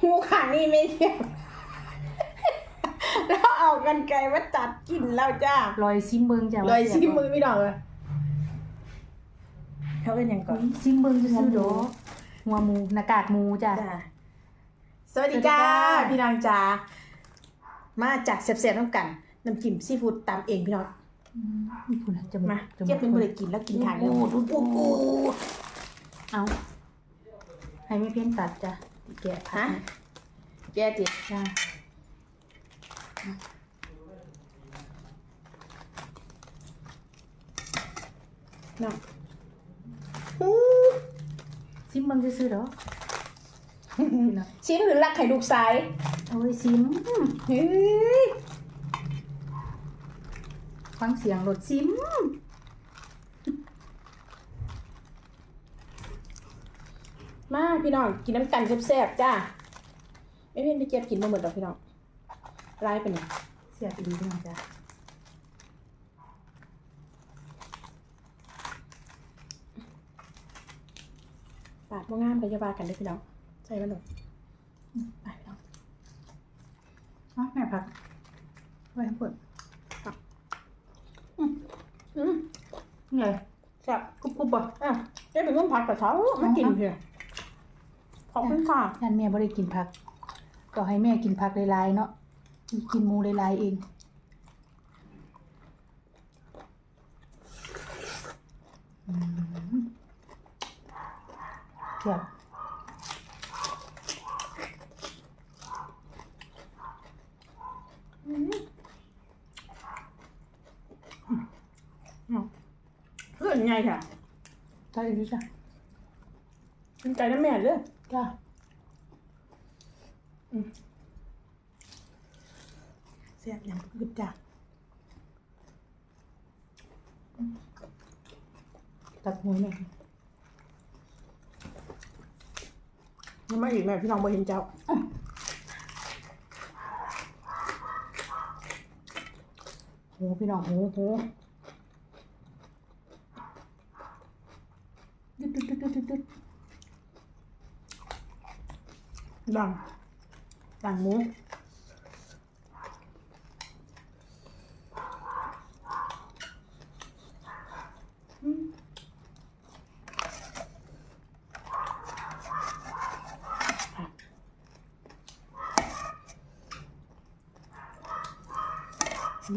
หูขานี่ไม่เที่ยวแล้วเอากันไกลมาตัดกินแล้วจ้าลอยซิมเบิงจ้ะเลยซิมือไม่ดอกเลยเขาเป็นยังก่อนซิมเบิงจะซื้อดอกหัวหมูหน้ากากหมูจ้ะ จ้าสวัสดีจ้าสวัสดีค่ะพี่นางจ้ามาจากเสียบๆน้ำกันน้ำจิ้มซีฟู้ดตามเองพี่น้องอืมนี่คุณนะจะมาจะเจี๊ยบเป็นบริกินแล้วกินถ่ายเลยโอ้โหโอ้โหเอาให้ไม่เพี้ยนตัดจ้ะ แกะผัฮะกแกจิจ้ะน้องอู้ซิมเบิงจะซื้อดอกพี่น้องชิมหรือรักไข่ลูกซ้ายเอาไว้ซิมเฮ้ยฟังเสียงรถซิม มาพี่น้องกินน้ำกันแซ่บๆจ้าไม่เพี้ยนพี่เจี๊ยบกินมาหมดดอกพี่น้องไล่ไปเนี่ยเสียบอีกพี่น้องจ้ะปาดว่างามกับยาบากันเด้อพี่น้องใส่มันหน่อยไปพี่น้องอ๋อแม่ผักไว้ให้เปิดอืมไงแซ่บกรุบกรุบบ่อะได้เป็นเรื่องผักกับเขามากินเถอะข อบคุณค่ะยันแม่บ่ได้กินผักก็ให้แม่กินผักหลายๆเนาะกินหมูหลายๆเองอืมเจ็บเพื่อนไงค่ะใช่ดูจ้ะเป็นไก่น้ำแม่เลย จ้ะแซ่บอย่างกึดจ้ะตักหมูหน่อยยังไม่อีกแม่พี่น้องบ่เห็นเจ้าหมูพี่น้องหมูหมูดึดดึดดึดดึด ดึดดังดังหมูอืมอื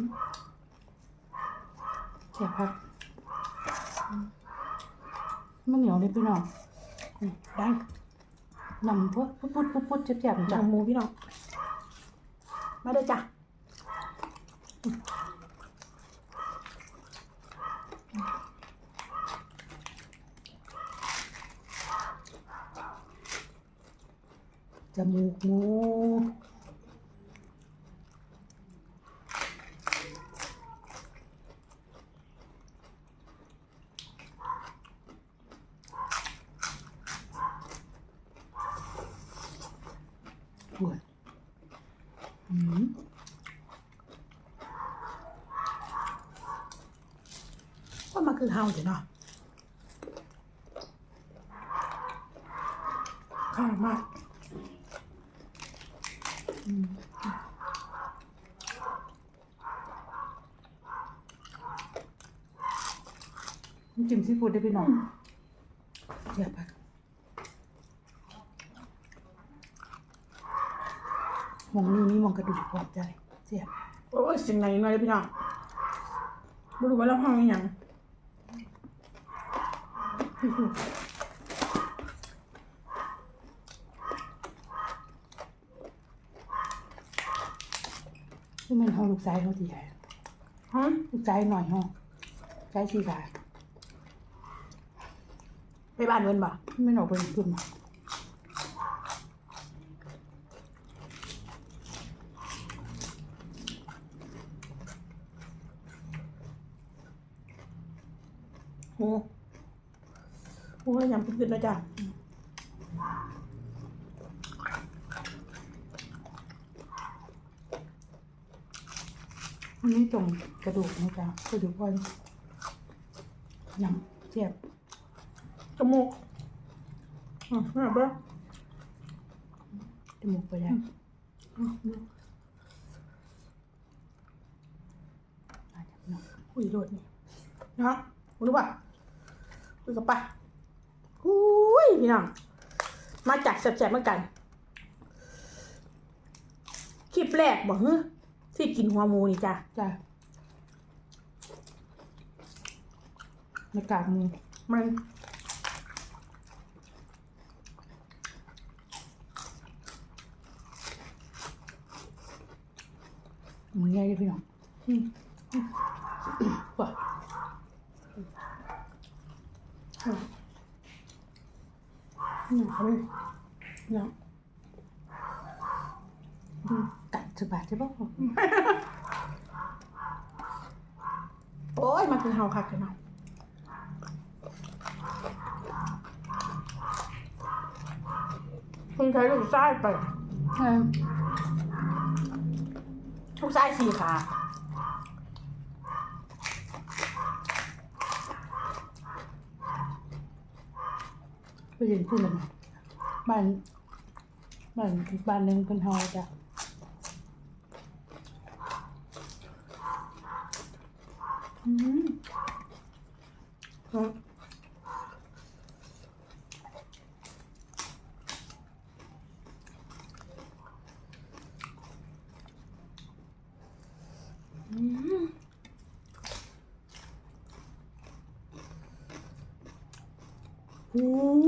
หนียวเลยพี่น้องอืมดังนำพวดพุดพุดพุดพุดเจ็บๆจ็บดัจ้ะงมูพี่น้องมาเด้อจ้ะจมูกหมู ปวดอืม ก็มาคือเฮาจ้ะเนาะข้าวมากจิ้มซีฟู้ดได้พี่น้องเจ็บผักห มองนี้มีหมองกระดูกปวดใจเจ็บโอ้ยสิ่งไหนมาเลยพี่น้องไม่รู้ว่าเราห้องอหย่างที่มันเอาลูกซ้ายเขาทีใหญ่ฮะลูกซ้ายหน่อยห้องซ้ายสี่ขาไปบ้านเวินบ่ไม่หนออกเป็นกลุ่มโอ้โหยำพึ่งๆนะจ๊ะอันนี้ตรงกระดูกนะจ๊ะกระดูกอ่อนยำเจ็บจมูกอืมน่าเบ้อจมูกไปแล้วมาจากน้องอุ้ยโดดนี่นะรู้ป่ะ คุยกับป้าอุ้ยพี่น้อง มาจากแสบๆเหมือนกัน คลิปแรกบอกเฮ้ยที่กินหัวหมูนี่จ้ะจ้าไม่กากมือมันมือใหญ่เลยพี่น้องอื มว้าอืมเขาไม่เนาะกัดสบายใช่ปะโอ้ยมาคือเฮาคักเลยเนาะคุณใช้ลูกไส้ไปเออลูกไส้สี่ขา ไปเรียนพูดเลยนบ้านบ้านอีกบ้านหนึ่งเป็นเฮาจ้ะอืมอืมอืม อืม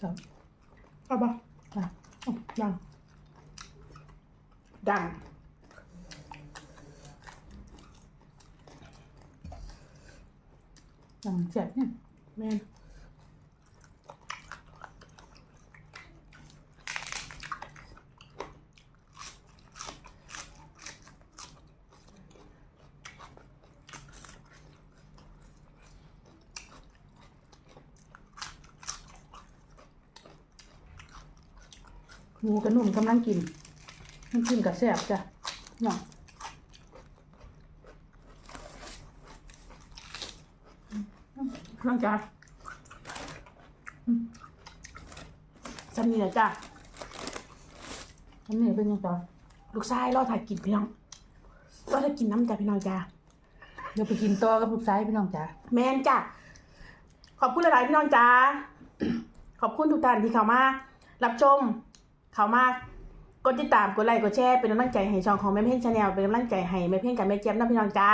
ครับเอาปะ จ้ะ อ๋อดัง ดัง หลังเจ็บเนี่ยแม่นหมูกระหนุ่มกำลังกินมันกินกับแซ่บจ้ะเนาะ กำลังจะจำนี่แหละจ้ะอันนี้เป็นยังไงลูกชายรอถ่ายกินพี่น้องรอถ่ายกินน้ำจ้ะพี่น้องจ้ะเดี๋ยวไปกินต่อกับลูกชายพี่น้องจ้ะแมนจ้ะขอบคุณหลายๆพี่น้องจ้าขอบคุณทุกท่านที่เข้ามารับชมเข้ามากดติดตามกดไลค์กดแชร์เป็นกำลังใจให้ช่องของแม่เพ่งชาแนลเป็นกำลังใจให้แม่เพ่งกับแม่เจี๊ยบนะพี่น้องจ้า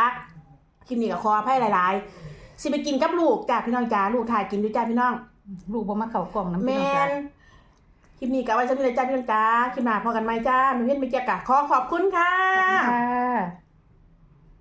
คลิปนี้ก็ขออภัยหลาย ๆ สิไปกินกับลูกจ้าพี่น้องจ้าลูกถ่ายกินด้วยจ้าพี่น้อง ลูกบ่มาเข้ากล่องน้ำแมพี่น้องจ้ะนคลิปนี้ก็เอาไว้สำหรับจ้าพี่น้องจ้าคลิปหน้าพอกันไหมจ้าแม่เพ่งแม่เจี๊ยบกะขอขอบคุณค่ะค่ะ